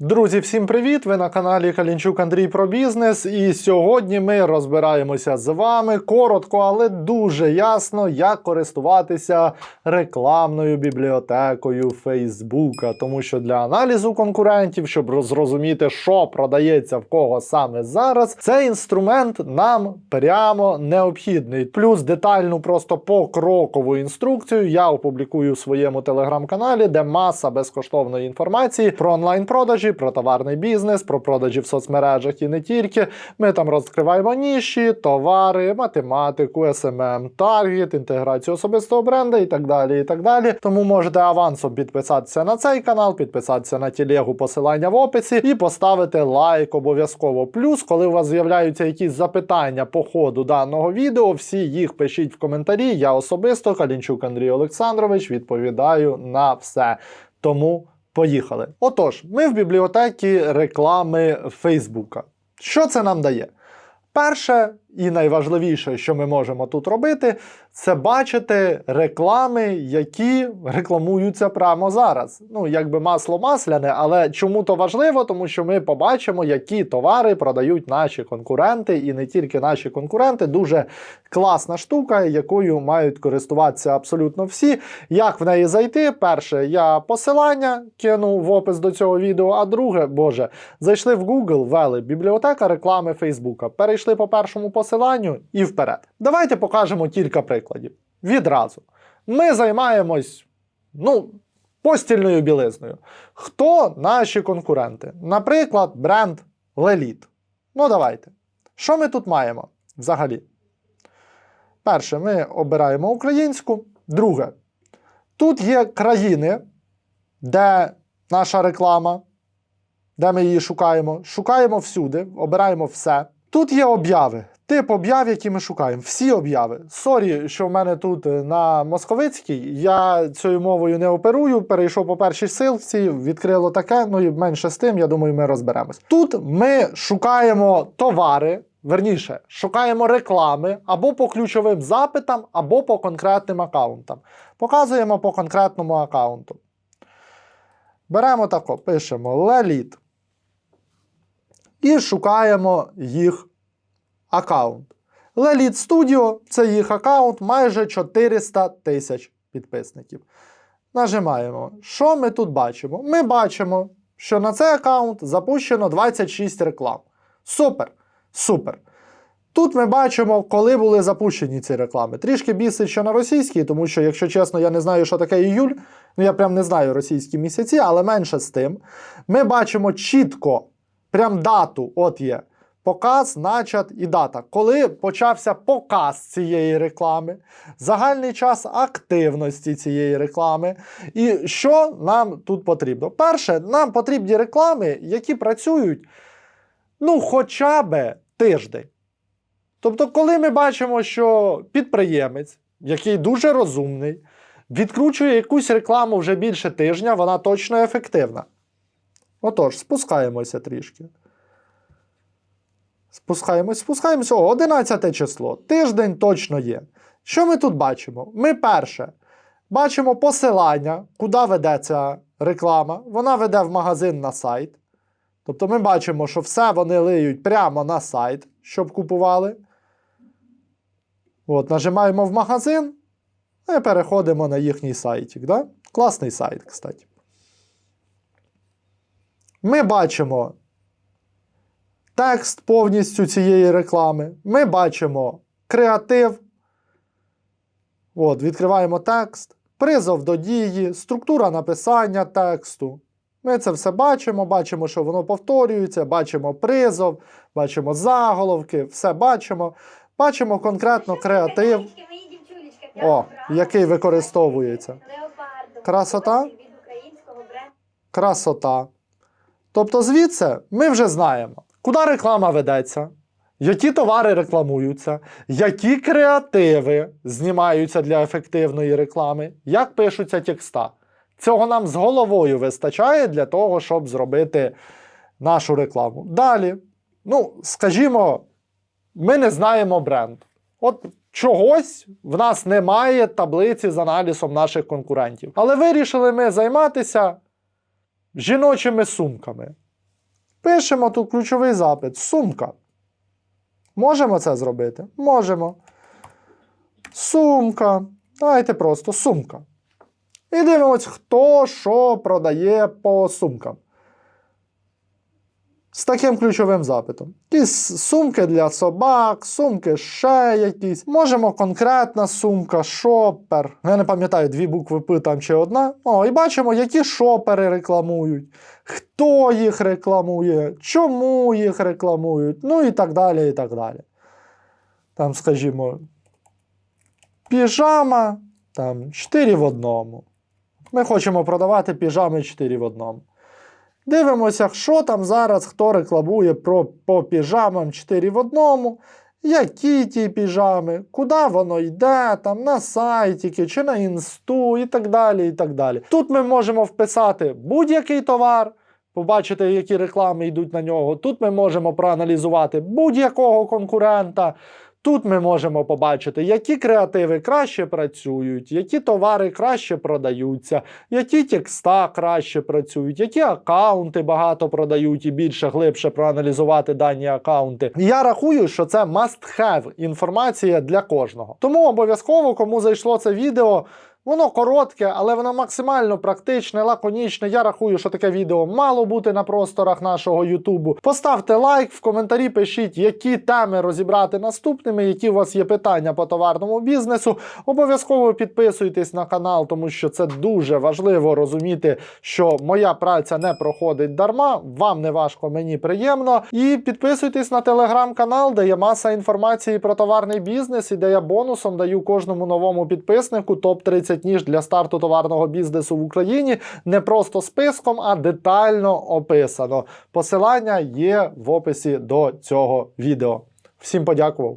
Друзі, всім привіт! Ви на каналі Калінчук Андрій про бізнес. І сьогодні ми розбираємося з вами коротко, але дуже ясно, як користуватися рекламною бібліотекою Фейсбука. Тому що для аналізу конкурентів, щоб зрозуміти, що продається в кого саме зараз, цей інструмент нам прямо необхідний. Плюс детальну, просто покрокову інструкцію я опублікую в своєму телеграм-каналі, де маса безкоштовної інформації про онлайн-продажі, про товарний бізнес, про продажі в соцмережах і не тільки. Ми там розкриваємо ніші, товари, математику, SMM, таргет, інтеграцію особистого бренда і так далі. і так далі. Тому можете авансом підписатися на цей канал, підписатися на телегу, посилання в описі і поставити лайк обов'язково. Плюс, коли у вас з'являються якісь запитання по ходу даного відео, всі їх пишіть в коментарі. Я особисто, Калінчук Андрій Олександрович, відповідаю на все. Тому поїхали. Отож, ми в бібліотекі реклами Фейсбука. Що це нам дає? Перше і найважливіше, що ми можемо тут робити, це бачити реклами, які рекламуються прямо зараз. Ну, якби масло масляне, але чому то важливо? Тому що ми побачимо, які товари продають наші конкуренти, і не тільки наші конкуренти. Дуже класна штука, якою мають користуватися абсолютно всі. Як в неї зайти? Перше, я посилання кину в опис до цього відео. А друге, боже, зайшли в Google, ввели бібліотека реклами Фейсбука. Перейшли по першому посиланню і вперед. Давайте покажемо кілька прикладів. Відразу. Ми займаємось, ну, постільною білизною. Хто наші конкуренти? Наприклад, бренд Леліт. Ну, давайте. Що ми тут маємо взагалі? Перше, ми обираємо українську. Друге, тут є країни, де наша реклама, де ми її шукаємо. Шукаємо всюди, обираємо все. Тут є обяви. Тип об'яв, які ми шукаємо. Всі обяви. Сорі, що в мене тут е, на московицькій. Я цією мовою не оперую. Перейшов по першій силці, відкрило таке. Ну і менше з тим, я думаю, ми розберемось. Тут ми шукаємо товари. Верніше, шукаємо реклами або по ключовим запитам, або по конкретним аккаунтам. Показуємо по конкретному аккаунту. Беремо тако, пишемо леліт. І шукаємо їх аккаунт. Леліт Studio це їх аккаунт, майже 400 тисяч підписників. Нажимаємо. Що ми тут бачимо? Ми бачимо, що на цей аккаунт запущено 26 реклам. Супер! Супер! Тут ми бачимо, коли були запущені ці реклами. Трішки бісить, що на російській, тому що, якщо чесно, я не знаю, що таке іюль. Ну, я прям не знаю російські місяці, але менше з тим. Ми бачимо чітко, прям дату, от є. Показ, начат і дата. Коли почався показ цієї реклами, загальний час активності цієї реклами. І що нам тут потрібно? Перше, нам потрібні реклами, які працюють ну, хоча б тиждень. Тобто, коли ми бачимо, що підприємець, який дуже розумний, відкручує якусь рекламу вже більше тижня, вона точно ефективна. Отож, спускаємося трішки. Спускаємось, спускаємося. О, 11 число. Тиждень точно є. Що ми тут бачимо? Ми перше бачимо посилання, куди веде ця реклама. Вона веде в магазин на сайт. Тобто ми бачимо, що все вони лиють прямо на сайт, щоб купували. От, нажимаємо в магазин і переходимо на їхній сайтик. Да? Класний сайт, кстати. Ми бачимо текст повністю цієї реклами. Ми бачимо креатив. От, відкриваємо текст, призов до дії, структура написання тексту. Ми це все бачимо, бачимо, що воно повторюється, бачимо призов, бачимо заголовки, все бачимо. Бачимо конкретно креатив, О, який використовується. Красота? красота. Тобто звідси ми вже знаємо, куди реклама ведеться, які товари рекламуються, які креативи знімаються для ефективної реклами, як пишуться текста. Цього нам з головою вистачає для того, щоб зробити нашу рекламу. Далі, ну, скажімо, ми не знаємо бренд. От чогось в нас немає таблиці з аналізом наших конкурентів. Але вирішили ми займатися жіночими сумками. Пишемо тут ключовий запит сумка. Можемо це зробити? Можемо. Сумка. Давайте просто сумка. І дивимось, хто що продає по сумкам. З таким ключовим запитом. Якісь сумки для собак, сумки ще якісь. Можемо конкретна сумка, шопер. Я не пам'ятаю, дві букви П там чи одна. О, і бачимо, які шопери рекламують, хто їх рекламує, чому їх рекламують, ну і так далі, і так далі. Там, скажімо, піжама, там 4 в одному. Ми хочемо продавати піжами 4 в одному. Дивимося, що там зараз хто рекламує про, по піжамам 4 в одному, які ті піжами, куди воно йде, там на сайтіки чи на інсту і так далі. і так далі. Тут ми можемо вписати будь-який товар, побачити, які реклами йдуть на нього. Тут ми можемо проаналізувати будь-якого конкурента. Тут ми можемо побачити, які креативи краще працюють, які товари краще продаються, які текста краще працюють, які акаунти багато продають і більше глибше проаналізувати дані акаунти. Я рахую, що це must have інформація для кожного. Тому обов'язково, кому зайшло це відео. Воно коротке, але воно максимально практичне, лаконічне. Я рахую, що таке відео мало бути на просторах нашого Ютубу. Поставте лайк, в коментарі пишіть, які теми розібрати наступними, які у вас є питання по товарному бізнесу. Обов'язково підписуйтесь на канал, тому що це дуже важливо розуміти, що моя праця не проходить дарма. Вам не важко, мені приємно. І підписуйтесь на телеграм-канал, де є маса інформації про товарний бізнес, і де я бонусом даю кожному новому підписнику топ 30 ніж для старту товарного бізнесу в Україні. Не просто списком, а детально описано. Посилання є в описі до цього відео. Всім подякував.